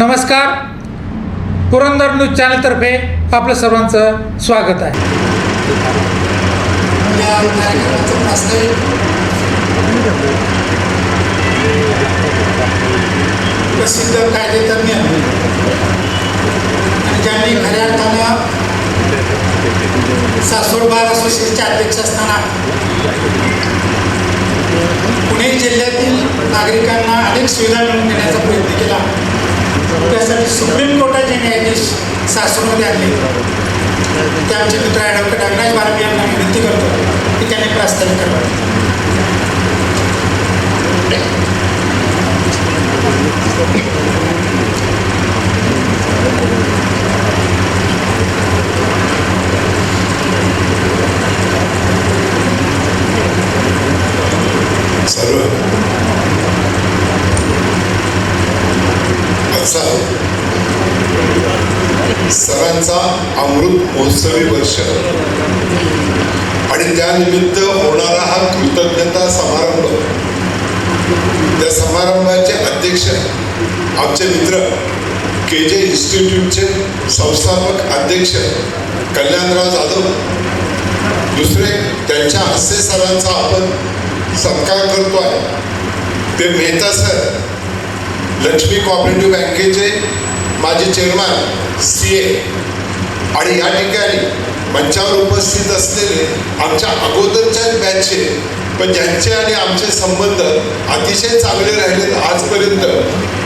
नमस्कार. पुरंदर न्यूज चॅनलतर्फे आपलं सर्वांचं स्वागत आहे. प्रसिद्ध कायदेतज्ञ ज्यांनी खऱ्या अर्थानं सासवड बार असोसिएशनचे अध्यक्ष असताना पुणे जिल्ह्यातील नागरिकांना अनेक सुविधा मिळवून देण्याचा प्रयत्न केला. त्यासाठी सुप्रीम कोर्टाचे न्यायाधीश सासूमध्ये आणले ते आमचे मित्र ॲडव्होकेट अविनाश बारबी यांना विनंती करतो की त्यांनी प्रास्ताविक करावं सर्व असा सरांचा अमृत महोत्सवी वर्ष आणि त्यानिमित्त होणारा हा कृतज्ञता समारंभ त्या समारंभाचे अध्यक्ष आमचे मित्र के जे इन्स्टिट्यूटचे संस्थापक अध्यक्ष कल्याणराव जाधव. दुसरे त्यांच्या हस्ते सरांचा आपण सत्कार आहे. ते मेहता सर लक्ष्मी कॉपरेटिव्ह बँकेचे माजी चेअरमॅन सी ए. आणि या ठिकाणी मंचावर उपस्थित असलेले आमच्या अगोदरच्याच बॅचचे पण ज्यांचे आणि आमचे संबंध अतिशय चांगले राहिलेत आजपर्यंत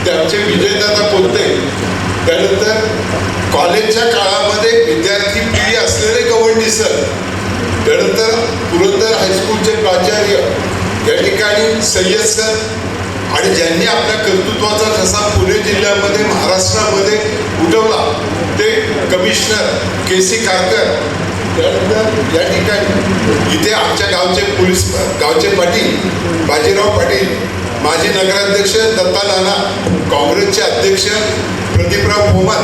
ते आमचे विजयदादा कोणते त्यानंतर कॉलेजच्या काळामध्ये विद्यार्थी पिढी असलेले गवंडी सर त्यानंतर पुरंदर हायस्कूलचे प्राचार्य या ठिकाणी सय्यद सर आणि ज्यांनी आपल्या कर्तृत्वाचा ठसा पुणे जिल्ह्यामध्ये महाराष्ट्रामध्ये उठवला ते कमिशनर के सी कारकर त्यानंतर या ठिकाणी इथे आमच्या गावचे पोलीस गावचे पाटील बाजीराव पाटील माजी नगराध्यक्ष दत्ता नाना काँग्रेसचे अध्यक्ष प्रदीपराव भोमन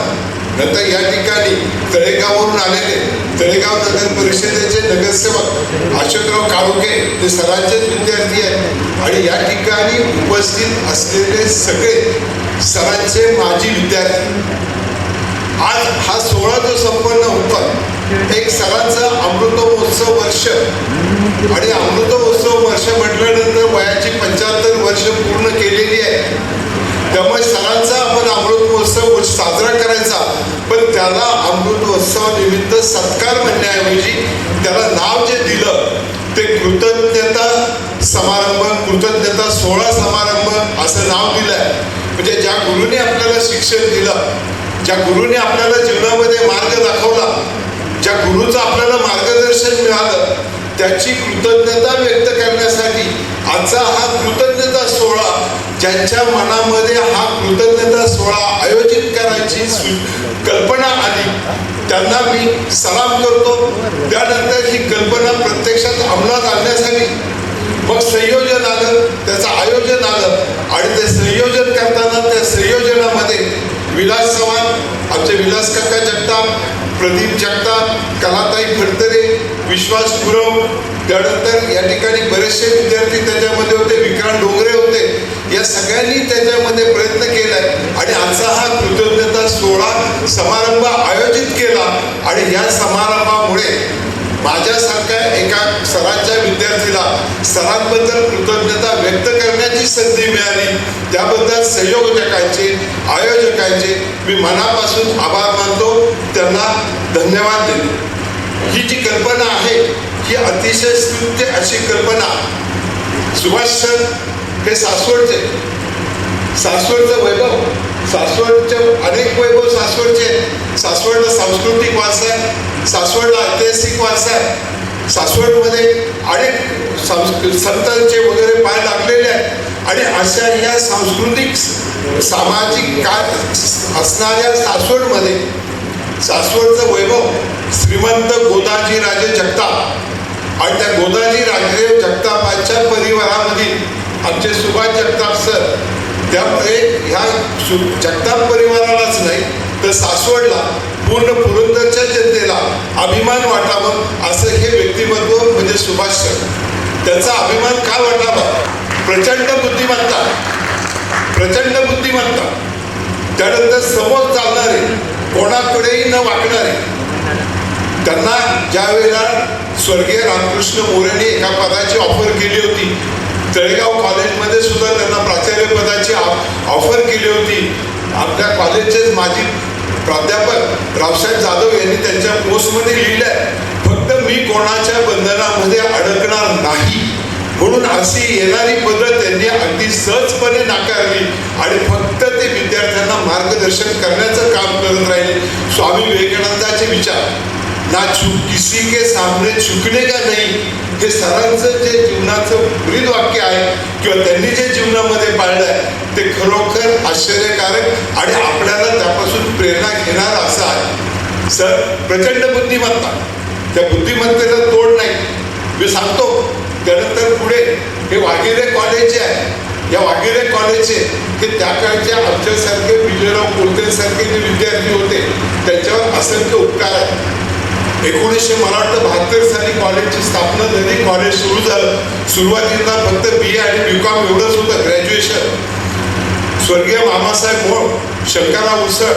नंतर या ठिकाणी तळेगाववरून आलेले तळेगाव नगर परिषदेचे नगरसेवक अशोकराव काळुके ते सरांचेच विद्यार्थी आहेत. आणि या ठिकाणी उपस्थित असलेले सगळे सरांचे माजी विद्यार्थी. आज हा सोहळा जो संपन्न होता एक सरांचा अमृतमहोत्सव वर्ष. आणि अमृतमहोत्सव वर्ष म्हटल्यानंतर वयाची पंच्याहत्तर वर्ष पूर्ण केलेली आहे. त्यामुळे सरांचा आपण अमृत महोत्सव साजरा करायचा. पण त्याला अमृत महोत्सवानिमित्त सत्कार म्हणण्याऐवजी त्याला नाव जे दिलं ते कृतज्ञता समारंभ कृतज्ञता सोहळा समारंभ असं नाव दिलं आहे म्हणजे ज्या गुरुने आपल्याला शिक्षण दिलं ज्या गुरुने आपल्याला जीवनामध्ये मार्ग दाखवला ज्या गुरुचं आपल्याला मार्गदर्शन मिळालं त्याची कृतज्ञता व्यक्त करण्यासाठी आजचा हा कृतज्ञता सोहळा ज्यांच्या मनामध्ये हा कृतज्ञता सोहळा आयोजित करायची कल्पना आली त्यांना मी सलाम करतो. त्यानंतर ही कल्पना प्रत्यक्षात अंमलात आणण्यासाठी मग संयोजन आलं त्याचं आयोजन आलं. आणि ते संयोजन करताना त्या संयोजनामध्ये विलास चव्हाण आमचे विलास काका जगताप प्रदीप जगताप कलाताई फडतरे विश्वास गुरव त्यानंतर या ठिकाणी बरेचसे विद्यार्थी त्याच्यामध्ये होते विक्रांत डोंगरे होते. या सगळ्यांनी त्याच्यामध्ये प्रयत्न केलाय. आणि आजचा हा कृतज्ञता सोहळा समारंभ आयोजित केला. आणि या समारंभामुळे माझ्यासारख्या एका सरांच्या विद्यार्थीला सरांबद्दल कृतज्ञता व्यक्त करण्याची संधी मिळाली. त्याबद्दल संयोजकांचे आयोजकांचे मी मनापासून आभार मानतो. त्यांना धन्यवाद देतो. ही जी कल्पना आहे ही अतिशय स्तुत्य अशी कल्पना. सुभाष सर हे सासवडचे. सासवडचं वैभव. सासवडचे अनेक वैभव सासवडचे सासवडला सांस्कृतिक वारसा आहे. सासवडला ऐतिहासिक वारसा आहे. सासवडमध्ये अनेक संतांचे वगैरे पाय लागलेले आहेत. आणि अशा या सांस्कृतिक सामाजिक काय असणाऱ्या सासवडमध्ये सासवडचं वैभव श्रीमंत गोदाजी राजे जगताप आणि त्या गोदाजी राजे जगतापाच्या परिवारामधील आमचे सुभाष जगताप सर त्यामुळे ह्या जगताप परिवारालाच नाही तर सासवडला पूर्ण पुरंदरच्या जनतेला अभिमान वाटावं असं हे व्यक्तिमत्व म्हणजे सुभाष सर त्यांचा अभिमान का वाटावा? प्रचंड बुद्धिमत्ता प्रचंड बुद्धिमत्ता त्यानंतर समोर चालणारे कोणाकडेही न वाकणारे त्यांना ज्या वेळेला स्वर्गीय रामकृष्ण मोरेने एका पदाची ऑफर केली होती तळेगाव कॉलेजमध्ये सुद्धा त्यांना प्राचार्य पदाची ऑफर केली होती. आपल्या कॉलेजचेच माजी प्राध्यापक रावसाहेब जाधव यांनी त्यांच्या पोस्टमध्ये लिहिलं आहे फक्त मी कोणाच्या बंधनामध्ये अडकणार नाही. म्हणून अशी येणारी पदं त्यांनी अगदी सहजपणे नाकारली आणि फक्त ते विद्यार्थ्यांना मार्गदर्शन करण्याचं काम करत राहिले. स्वामी विवेकानंदाचे विचार. ना चूक किसी के सामने झुकणे का नाही हे सरांचं जे जीवनाचं ब्रीद वाक्य आहे किंवा त्यांनी जे जीवनामध्ये पाळलं आहे ते खरोखर आश्चर्यकारक आणि आपल्याला त्यापासून प्रेरणा घेणार असं आहे. सर प्रचंड बुद्धिमत्ता. त्या बुद्धिमत्तेला तोड नाही. मी सांगतो त्यानंतर पुढे हे वाघिरे कॉलेज जे आहे. या वाघिरे कॉलेजचे हे त्या काळच्या आमच्यासारखे विजयराव कोलतेसारखे जे विद्यार्थी होते त्याच्यावर असंख्य उपकार आहेत. एकोणीसशे मला वाटतं बहात्तर साली कॉलेजची स्थापना झाली. कॉलेज सुरू झालं सुरुवातीला फक्त बी ए आणि बी कॉम एवढंच होतं ग्रॅज्युएशन स्वर्गीय मामासाहेब मोळ शंकरराव उसळ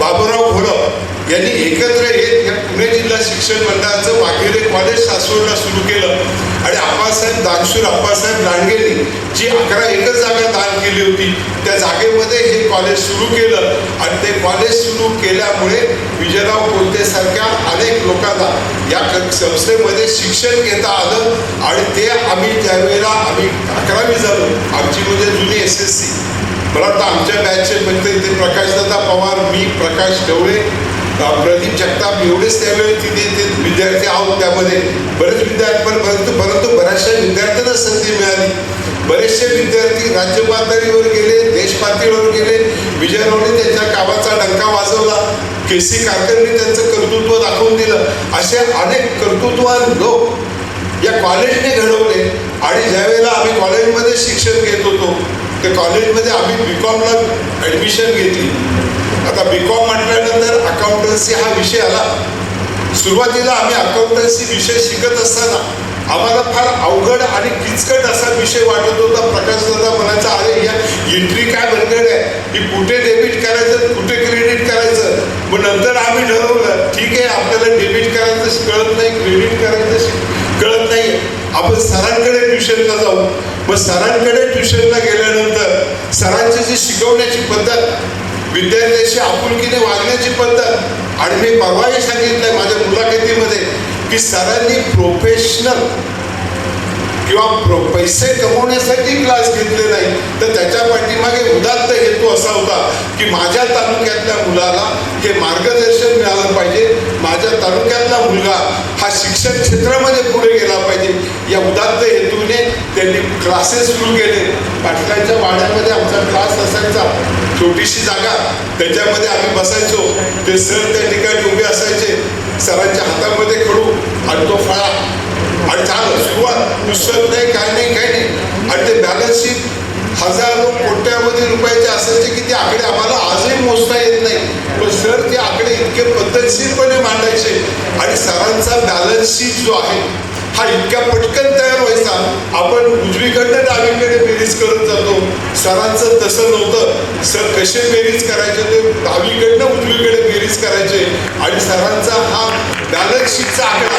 बाबूराव घोडप यांनी एकत्र येत या पुणे जिल्हा शिक्षण मंडळाचं वाघेरे कॉलेज सासवडला सुरू केलं. आणि आप्पासाहेब दानशूर आप्पासाहेब लांडगेंनी जी अकरा एकर जागा दान केली होती त्या जागेमध्ये हे कॉलेज सुरू केलं. आणि ते कॉलेज सुरू केल्यामुळे विजयराव कोलतेसारख्या अनेक लोकांना या संस्थेमध्ये शिक्षण घेता आलं. आणि ते आम्ही त्यावेळेला आम्ही अकरावी झालो. आमची म्हणजे जुनी एस एस सी मला वाटतं आमच्या बॅचचे म्हणजे ते प्रकाशदादा पवार मी प्रकाश ढवळे प्रदीप जगताप एवढेच त्यावेळी तिथे ते विद्यार्थी आहोत त्यामध्ये. बरेच विद्यार्थी पण परंतु परंतु बऱ्याचशा विद्यार्थ्यांना संधी मिळाली. बरेचसे विद्यार्थी राज्य पातळीवर गेले देश पातळीवर गेले. विजयरावने त्यांच्या कामाचा डंका वाजवला. के सी कारकरने त्यांचं कर्तृत्व दाखवून दिलं. असे अनेक कर्तृत्वान लोक या कॉलेजने घडवले. आणि ज्यावेळेला आम्ही कॉलेजमध्ये शिक्षण घेत होतो त्या कॉलेजमध्ये आम्ही बी कॉमला ॲडमिशन घेतली. आता बी कॉम म्हटल्यानंतर अकाउंटन्सी हा विषय आला. सुरुवातीला आम्ही अकाउंटन्सी विषय शिकत असताना आम्हाला फार अवघड आणि किचकट असा विषय वाटत होता. प्रकाश दादा म्हणायचा अरे या एंट्री काय बनगड आहे? की कुठे डेबिट करायचं? कुठे क्रेडिट करायचं? मग नंतर आम्ही ठरवलं ठीक आहे आपल्याला डेबिट करायचं कळत नाही क्रेडिट करायचं कळत नाही. आपण सरांकडे ट्युशनला जाऊ. मग सरांकडे ट्युशनला गेल्यानंतर सरांची जी शिकवण्याची पद्धत विद्यार्थ्याशी आपुलकीने वागण्याची पद्धत. आणि मी परवाही सांगितलंय माझ्या मुलाखतीमध्ये की सरांनी प्रोफेशनल किंवा प्रो पैसे कमवण्यासाठी क्लास घेतले नाही. तर त्याच्या पाठीमागे उदात्त हेतू असा होता की माझ्या तालुक्यातल्या मुलाला हे मार्गदर्शन मिळालं पाहिजे. माझ्या तालुक्यातला मुलगा हा शिक्षण क्षेत्रामध्ये पुढे गेला पाहिजे या उदात्त हेतूने त्यांनी क्लासेस सुरू केले. पाटलांच्या वाड्यामध्ये आमचा क्लास असायचा. छोटीशी जागा. त्याच्यामध्ये आम्ही बसायचो. ते सर त्या ठिकाणी उभे असायचे. सरांच्या हातामध्ये खडू. आणि तो फळा. आणि झालं. सुरुवात. पुस्तक नाही काय नाही काय नाही. आणि ते बॅलन्स शीट हजारो कोट्यामध्ये रुपयाचे असायचे की ते आकडे आम्हाला आजही मोजता येत नाही. पण सर ते आकडे इतके पद्धतशीरपणे मांडायचे. आणि सरांचा बॅलन्स शीट जो आहे हा इतक्या पटकन तयार व्हायचा. आपण उजवीकडनं डावीकडे बेरीज करत जातो. सरांचं तसं नव्हतं. सर कसे बेरीज करायचे ते डावीकडनं उजवीकडे बेरीज करायचे. आणि सरांचा हा बॅलन्स शीटचा आकडा.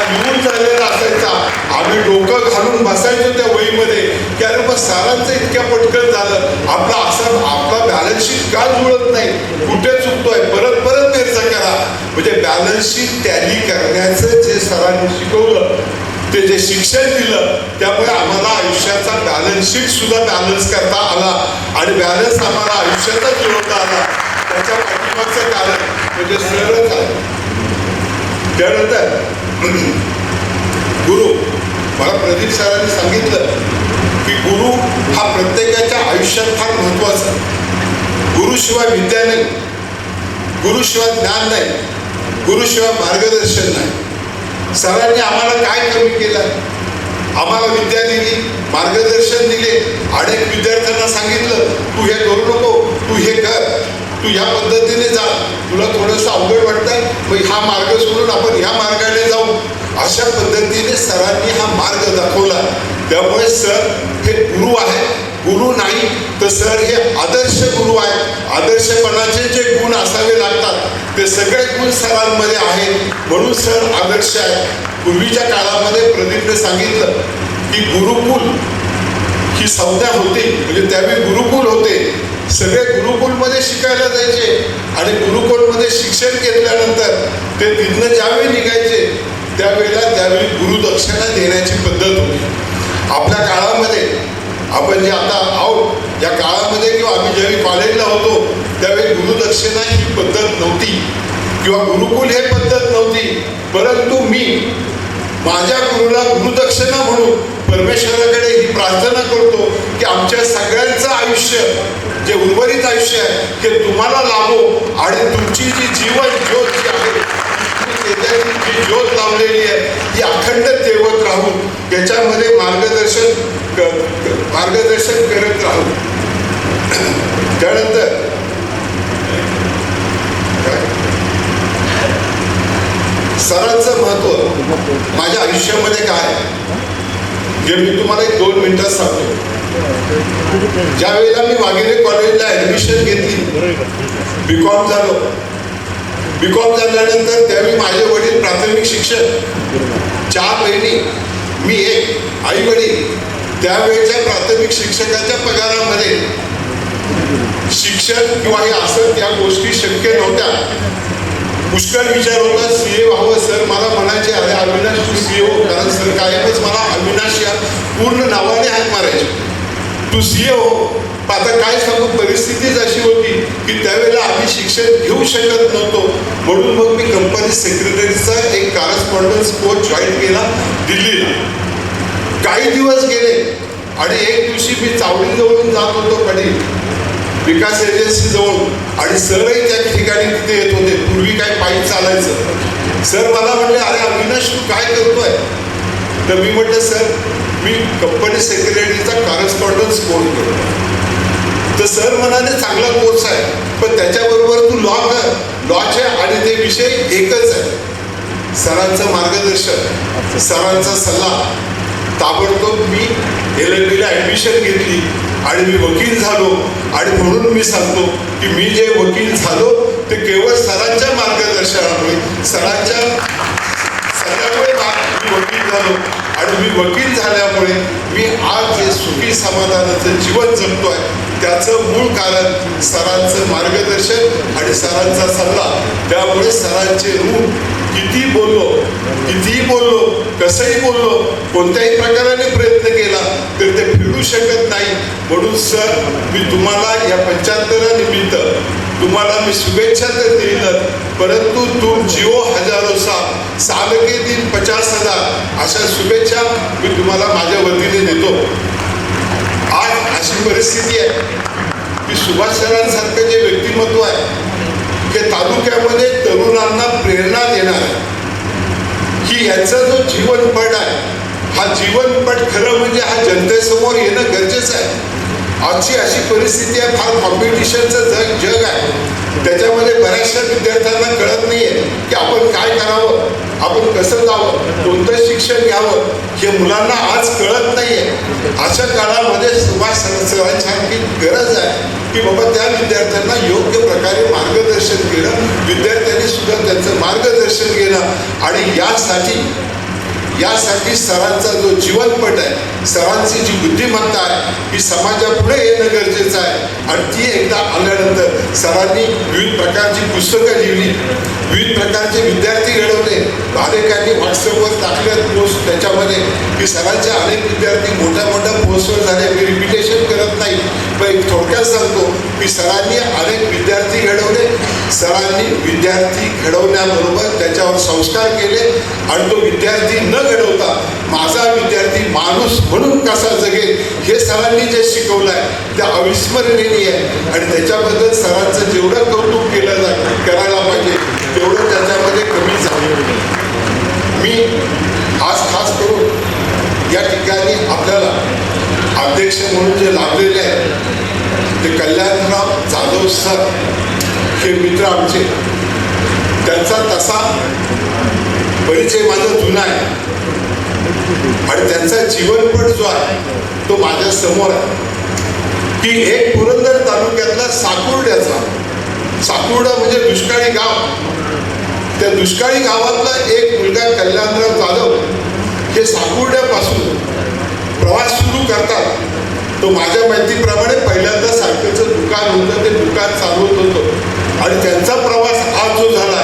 हा चाललेला असायचा. आम्ही डोकं घालून बसायचो त्या वहीमध्ये. की अरे मग सरांचं इतक्या पटकन झालं. आपला असा आपला बॅलन्स शीट का जुळत नाही? कुठे चुकतोय? परत परत त्याचा करा. म्हणजे बॅलन्स शीट टॅली करण्याचं जे सरांनी शिकवलं ते जे शिक्षण दिलं त्यामुळे आम्हाला आयुष्याचा बॅलन्स शीट सुद्धा बॅलन्स करता आला. आणि बॅलन्स आम्हाला आयुष्याचा जुळवता आला. त्याच्या पाठीमागचं कारण म्हणजे सरळच आहे त्यानंतर गुरु मला प्रदीप सरांनी सांगितलं की गुरु हा प्रत्येकाच्या आयुष्यात फार महत्त्वाचा गुरुशिवाय विद्या नाही. गुरुशिवाय ज्ञान नाही. गुरुशिवाय मार्गदर्शन नाही. सरांनी आम्हाला काय कमी केलं? आम्हाला विद्या दिली मार्गदर्शन दिले. अनेक विद्यार्थ्यांना सांगितलं तू हे करू नको तू हे कर. तू ह्या पद्धतीने जा. तुला थोडंसं अवघड वाटतं मग हा मार्ग सोडून आपण ह्या मार्गाने जाऊ. अशा पद्धतीने सरांनी हा मार्ग दाखवला. त्यामुळे सर हे गुरु आहे गुरु नाही तर सर हे आदर्श गुरु आहेत. आदर्शपणाचे जे गुण असावे लागतात ते सगळे गुण सरांमध्ये आहेत. म्हणून सर आदर्श आहेत. पूर्वीच्या काळामध्ये प्रदीपने सांगितलं की गुरुकुल ही संज्ञा होती. म्हणजे त्यावेळी गुरुकुल होते. सगळे गुरुकुलमध्ये शिकायला जायचे आणि गुरुकुलमध्ये शिक्षण घेतल्यानंतर ते तिथनं ज्यावेळी निघायचे त्यावेळेला त्यावेळी गुरुदक्षिणा देण्याची पद्धत होती. आपल्या काळामध्ये आपण जे आता आहोत या काळामध्ये किंवा आम्ही ज्यावेळी कॉलेजला होतो त्यावेळी गुरुदक्षिणा ही पद्धत नव्हती. किंवा गुरुकुल हे पद्धत नव्हती. परंतु मी माझ्या गुरुला गुरुदक्षिणा म्हणून परमेश्वराकडे ही प्रार्थना करतो की आमच्या सगळ्यांचं आयुष्य जे उर्वरित आयुष्य आहे ते तुम्हाला लाभो आणि तुमची जी जीवन ज्योत जी आहे जी ज्योत लावलेली आहे ती अखंड तेवत राहून त्याच्यामध्ये मार्गदर्शन मार्गदर्शन करत राहू. त्यानंतर सणांचं सरांचं महत्त्व. माझ्या आयुष्यामध्ये काय? जे मी तुम्हाला एक दोन मिनिटात सांगतो. ज्या वेळेला मी वाघेरे कॉलेजला ऍडमिशन घेतली बी कॉम झालो. बी कॉम झाल्यानंतर त्यावेळी माझे वडील प्राथमिक शिक्षक. चार बहिणी मी एक आई वडील. त्यावेळेच्या प्राथमिक शिक्षकाच्या पगारामध्ये शिक्षण किंवा हे असं त्या पुष्कळ विचार होता सी ए व्हावं सर मला म्हणायचे अरे अविनाश तू सी हो कारण सर कायमच मला अविनाश या पूर्ण नावाने हात मारायचे. तू सी ए हो आता काय सांगू परिस्थितीच अशी होती की त्यावेळेला आम्ही शिक्षण घेऊ शकत नव्हतो. म्हणून मग मी कंपनी सेक्रेटरीचा एक कारस्पॉन्डन्स कोर्स जॉईन केला दिल्लीला. काही दिवस गेले आणि एक दिवशी मी चावडीजवळून जात होतो कधी? विकास एजन्सी जवळ. आणि सरही त्या ठिकाणी तिथे येत होते. पूर्वी काय पायी चालायचं. सर मला म्हणले अरे अविनाश तू काय करतोय? तर मी म्हटलं सर मी कंपनी सेक्रेटरीचा करस्पॉन्डन्स कोर्स करतो तर सर म्हणाले चांगला कोर्स आहे. पण त्याच्याबरोबर तू लॉ कर. लॉचे आणि ते विषय एकच आहे. सरांचं मार्गदर्शन सरांचा सल्ला ताबडतोब मी एल एल बीला ॲडमिशन घेतली. आणि मी वकील झालो. आणि म्हणून मी सांगतो की मी जे वकील झालो ते केवळ सरांच्या मार्गदर्शनामुळे सरांच्या सगळ्यामुळे मी वकील झालो. आणि मी वकील झाल्यामुळे मी आज जे सुखी समाधानाचं जीवन जगतो आहे त्याचं मूळ कारण सरांचं मार्गदर्शन आणि सरांचा सल्ला. त्यामुळे सरांचे रूप किती बोललो कितीही बोललो कसंही बोललो कोणत्याही प्रकाराने प्रयत्न केला तर ते फिरू शकत नाही. म्हणून सर मी तुम्हाला या पंच्याहत्तरानिमित्त तुम्हाला मी शुभेच्छा तर दिलं परंतु तुम जिओ हजारो सा साल के दिन पचास हजार अशा शुभेच्छा मी तुम्हाला माझ्या वतीने देतो. आज अशी परिस्थिती आहे. की सुभाष सरांसारखं जे व्यक्तिमत्व आहे ते तालुक्यामध्ये तरुणांना प्रेरणा देणार की यांचा जो जीवनपट आहे हा जीवनपट खरं म्हणजे हा जनतेसमोर येणं गरजेचं आहे. आजची अशी परिस्थिती आहे फार कॉम्पिटिशनचं जग जग आहे. त्याच्यामध्ये बऱ्याचशा विद्यार्थ्यांना कळत नाही आहे की आपण काय करावं आपण कसं जावं. कोणतं घ्यावं. हे मुलांना आज कळत नाही आहे अशा काळामध्ये सुभाष सर सरांसारखी गरज आहे की बाबा त्या विद्यार्थ्यांना योग्य प्रकारे मार्गदर्शन केलं विद्यार्थ्यांनी सुद्धा त्यांचं मार्गदर्शन घेणं. आणि यासाठी यासाठी सरांचा जो जीवनपट आहे सरांची जी बुद्धिमत्ता आहे ही समाजापुढे येणं गरजेचं आहे. आणि ती एकदा आल्यानंतर सरांनी विविध प्रकारची पुस्तकं लिहिली. विविध प्रकारचे विद्यार्थी घडवले. अनेकांनी व्हॉट्सअपवर टाकले पोस्ट त्याच्यामध्ये की सरांचे अनेक विद्यार्थी मोठ्या मोठ्या पोस्टवर झाले. मी रिपिटेशन करत नाही पण एक थोडक्यात सांगतो की सरांनी अनेक विद्यार्थी घडवले. सरांनी विद्यार्थी घडवण्याबरोबर त्याच्यावर संस्कार केले आणि तो विद्यार्थी न घडवता माझा विद्यार्थी माणूस म्हणून कसा जगेल हे सरांनी जे शिकवलं आहे ते अविस्मरणीय आहे. आणि त्याच्याबद्दल सरांचं जेवढं कौतुक केलं जा करायला पाहिजे तेवढं त्याच्यामध्ये कमी झालं. मी आज खास करून या ठिकाणी आपल्याला अध्यक्ष म्हणून जे लाभलेले आहेत ते कल्याणराव जाधव सर हे मित्र आमचे. त्यांचा तसा परिचय माझा जुना आहे. आणि त्यांचा जीवनपट जो आहे तो माझ्यासमोर आहे. की एक पुरंदर तालुक्यातला साकुर्ड्याचा साकुर्डा म्हणजे दुष्काळी गाव. त्या दुष्काळी गावातला एक मुलगा कल्याणराव जाधव हे साकुर्ड्यापासून प्रवास सुरू करतात. तो माझ्या माहितीप्रमाणे पहिल्यांदा सायकलचं दुकान होतं ते दुकान चालवत होतं. आणि त्यांचा प्रवास आज जो झाला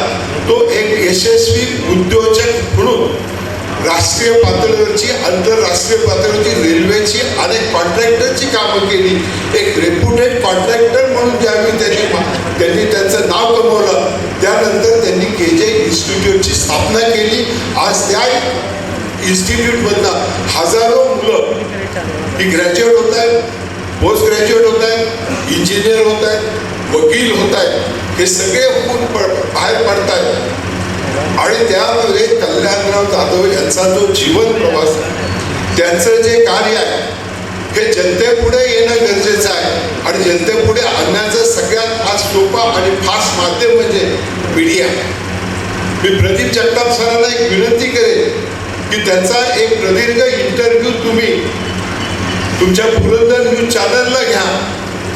तो एक यशस्वी उद्योजक म्हणून राष्ट्रीय पातळीवरची आंतरराष्ट्रीय पातळीवरची रेल्वेची अनेक कॉन्ट्रॅक्टरची कामं केली. एक रेप्युटेड कॉन्ट्रॅक्टर म्हणून ज्यावेळी त्यांनी त्यांनी त्यांचं नाव कमवलं. त्यानंतर त्यांनी के जे इन्स्टिट्यूटची स्थापना केली. आज त्या इन्स्टिट्यूटमधनं हजारो मुलं ही ग्रॅज्युएट होत आहेत पोस्ट ग्रॅज्युएट होत आहेत इंजिनियर होत आहेत वकील होत आहेत. हे सगळे होऊन पड बाहेर पडत आहेत आणि त्यामध्ये कल्याणराव जाधव यांचा जो जीवन प्रवास त्यांचं जे कार्य आहे हे जनतेपुढे येणं गरजेचं आहे. आणि जनतेपुढे आणण्याचं सगळ्यात फास्ट सोपा आणि फास्ट माध्यम म्हणजे मीडिया मी प्रदीप जगताप सरांना एक विनंती करेन की त्यांचा एक प्रदीर्घ इंटरव्ह्यू तुम्ही तुमच्या पुरंदर न्यूज चॅनलला घ्या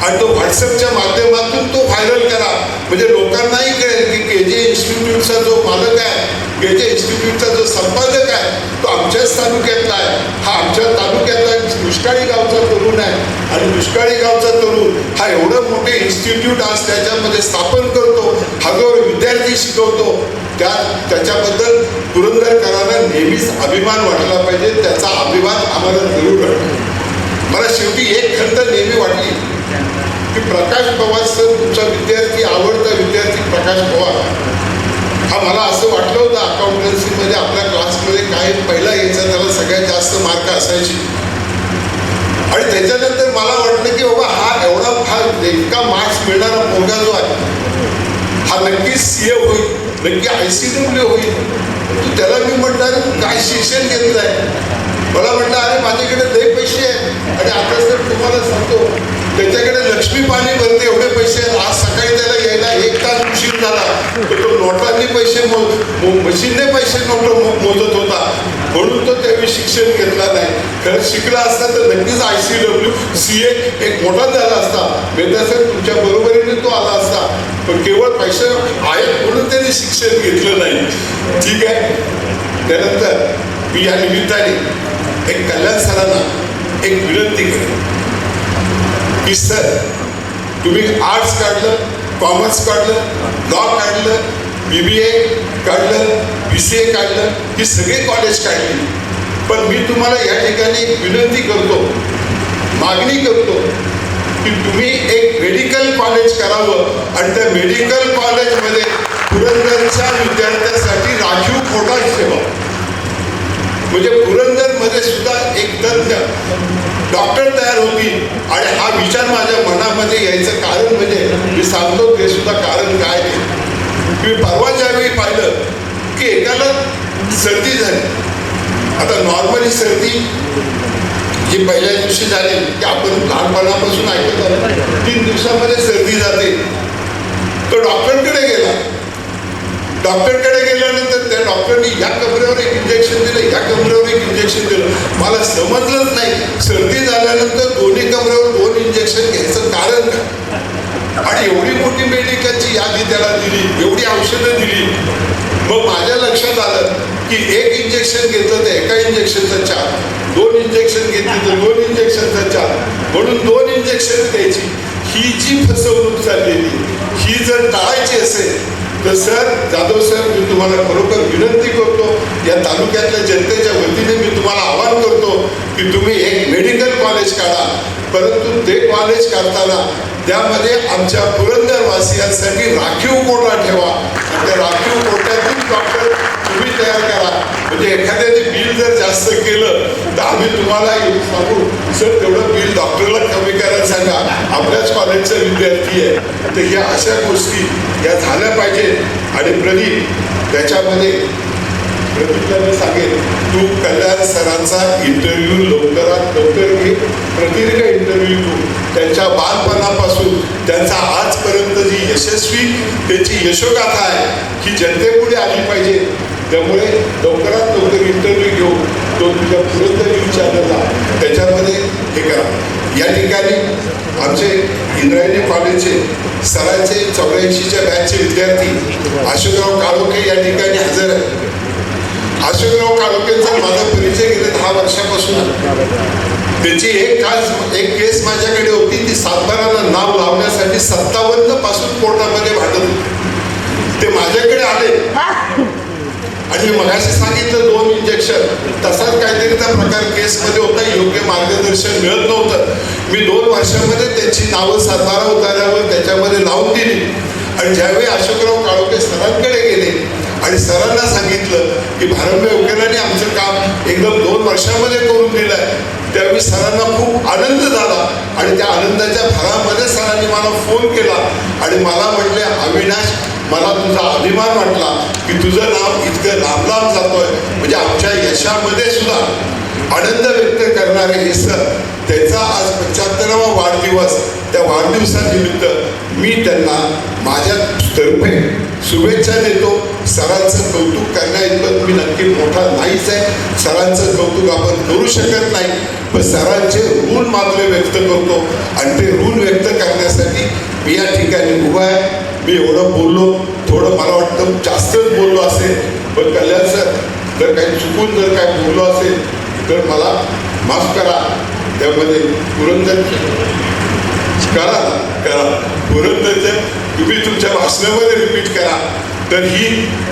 आणि तो व्हॉट्सअपच्या माध्यमातून तो व्हायरल करा. म्हणजे लोकांनाही कळेल की के जे इन्स्टिट्यूटचा जो मालक आहे के जे इन्स्टिट्यूटचा जो संपादक आहे तो आमच्याच तालुक्यातला आहे. हा आमच्या तालुक्यातला दुष्काळी गावचा तरुण आहे. आणि दुष्काळी गावचा तरुण हा एवढं मोठे इन्स्टिट्यूट आज त्याच्यामध्ये स्थापन करतो हजारो विद्यार्थी शिकवतो. त्या त्याच्याबद्दल पुरंदरकरांना नेहमीच अभिमान वाटला पाहिजे. त्याचा अभिमान आम्हाला जरूर वाटतो. मला शेवटी एक खंत नेहमी वाटली की प्रकाश पवार सर तुमचा विद्यार्थी आवडता विद्यार्थी प्रकाश पवार. हा मला असं वाटलं होतं अकाउंटन्सीमध्ये आपल्या क्लासमध्ये काय पहिला यायचा त्याला सगळ्यात जास्त मार्क असायची. आणि त्याच्यानंतर मला वाटलं की बाबा हा एवढा हा इतका मार्क्स मिळणारा मुलगा जो आहे हा नक्की सी ए होईल नक्की आय सी डब्ल्यू होईल. त्याला मी म्हटलं काय शिक्षण घेतलं आहे मला म्हटलं अरे माझ्याकडे लय पैसे आहेत. आणि आता जर तुम्हाला सांगतो त्याच्याकडे लक्ष्मी पाणी भरते एवढे पैसे आहेत. आज सकाळी त्याला यायला एक तास उशीर झाला. तर तो नोटांनी पैसे मो मशीनने पैसे नोट मोजत होता. म्हणून तो त्यावेळी शिक्षण घेतला नाही. खरं शिकला असता तर नक्कीच I C W C A एक मोठा झाला असता. मेहता तुमच्या बरोबरीने तो आला असता. पण केवळ पैसे आहेत म्हणून त्याने शिक्षण घेतलं नाही. ठीक आहे? त्यानंतर मी या निमित्ताने एक कल्याण सरांना एक विनंती करेन की सर तुम्ही आर्ट्स काढलं कॉमर्स काढलं लॉ काढलं बी बी ए काढलं बी सी ए काढलं ही सगळी कॉलेज काढली. पण मी तुम्हाला या ठिकाणी विनंती करतो मागणी करतो की तुम्ही एक मेडिकल कॉलेज करावं आणि त्या मेडिकल कॉलेजमध्ये पुरंदरच्या विद्यार्थ्यासाठी राखीव कोटा ठेवा. म्हणजे पुरंदरमध्ये सुद्धा एक तज्ञ डॉक्टर तयार होतील. आणि हा विचार माझ्या मनामध्ये यायचं कारण म्हणजे मी सांगतो ते सुद्धा कारण काय ते मी परवा ज्यावेळी पाहिलं की एकाला सर्दी झाली. आता नॉर्मली सर्दी जी पहिल्या दिवशी झाली. की आपण लहानपणापासून ऐकत आलो. तीन दिवसामध्ये सर्दी जाते. तो डॉक्टरकडे गेला. डॉक्टरकडे गेल्यानंतर त्या डॉक्टरनी या कमरेवर एक इंजेक्शन दिलं या कमरेवर एक इंजेक्शन दिलं. मला समजलंच नाही. सर्दी झाल्यानंतर दोन्ही कमरेवर दोन इंजेक्शन घ्यायचं कारण काय? आणि एवढी मोठी मेडिकलची यादी त्याला दिली एवढी औषधं दिली. मग माझ्या लक्षात आलं की एक इंजेक्शन घेतलं तर एका इंजेक्शनचा चार. दोन इंजेक्शन घेतली तर दोन इंजेक्शनचा चार. म्हणून दोन इंजेक्शन द्यायची ही जी फसवणूक चाललेली ही जर टाळायची असेल तर सर जाधव सर मी तुम्हाला खरोखर विनंती करतो या तालुक्यातल्या जनतेच्या वतीने मी तुम्हाला आवाहन करतो की तुम्ही एक मेडिकल कॉलेज काढा. परंतु ते कॉलेज काढताना त्यामध्ये आमच्या पुरंदरवासियांसाठी राखीव कोटा ठेवा. आणि त्या राखीव कोट्यातून डॉक्टर बिल तयार करा. म्हणजे एखाद्याने बिल जर जास्त केलं तर आम्ही तुम्हाला येऊन सांगू सर तेवढं बिल डॉक्टरला कमी करायला सांगा आपल्याच कॉलेजचा विद्यार्थी आहे. तर ह्या अशा गोष्टी या झाल्या पाहिजेत. आणि प्रदीप त्याच्यामध्ये प्रदीपला सांगेल तू कल्याण सरांचा इंटरव्ह्यू लवकरात लवकर घे. प्रदीर्घ इंटरव्ह्यू तू त्यांच्या बालपणापासून त्यांचा आजपर्यंत जी यशस्वी त्यांची यशोगाथा आहे ही जनतेपुढे आली पाहिजे. त्यामुळे लवकरात लवकर इंटरव्ह्यू घेऊ तो तुझ्या पुरंदर न्यूज चॅनलला त्याच्यामध्ये हे करा. या ठिकाणी आमचे इंद्रायणी कॉलेजचे सरांचे चौऱ्याऐंशीच्या बॅचचे विद्यार्थी अशोकराव काळोखे या ठिकाणी हजर आहेत. अशोकराव काळोखेंचा माझा परिचय गेले दहा वर्षापासून त्याची एक खास एक केस माझ्याकडे होती ती सातबाराला नाव लावण्यासाठी सत्तावन्नपासून कोर्टामध्ये भांडत होती. ते माझ्याकडे आले. मी मगाशी सांगितलं दोन इंजेक्शन तसाच काहीतरी त्या प्रकार केसमध्ये होता योग्य मार्गदर्शन मिळत नव्हतं. मी दोन वर्षामध्ये त्यांची नावं सातबारा उतारल्यावर त्याच्यामध्ये लावून दिली आणि ज्यावेळी अशोकराव काळोखे सरांकडे गेले आणि सरांना सांगितलं की भारंबे उकेलाने आमचं काम एकदम दोन वर्षामध्ये करून दिलं आहे त्यावेळी सरांना खूप आनंद झाला आणि त्या आनंदाच्या भरामध्ये सरांनी मला फोन केला आणि मला म्हटले अविनाश मला तुझा अभिमान वाटला की तुझं नाव इतकं लांब लांब जातोय. म्हणजे आमच्या यशामध्ये सुद्धा आनंद व्यक्त करणारे हे सर त्याचा आज पंच्याहत्तरावा वाढदिवस. त्या वाढदिवसानिमित्त मी त्यांना माझ्या तर्फे शुभेच्छा देतो. सरांचं कौतुक करण्याइतपत मी नक्की मोठा नाहीच आहे. सरांचं कौतुक आपण करू शकत नाही. पण सरांचे ऋण मात्र व्यक्त करतो. आणि ते ऋण व्यक्त करण्यासाठी मी या ठिकाणी उभा आहे. मी एवढं बोललो. थोडं मला वाटतं जास्तच बोललो असेल. पण कल्याण सर जर काही चुकून जर काय बोललो असेल तर मला माफ करा. त्यामध्ये पुरंदर करा करा. पुरंदरच्या तुम्ही तुमच्या भाषणामध्ये रिपीट करा. तर ही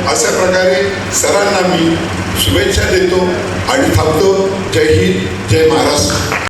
अशा प्रकारे सरांना मी शुभेच्छा देतो आणि थांबतो. जय हिंद जय महाराष्ट्र.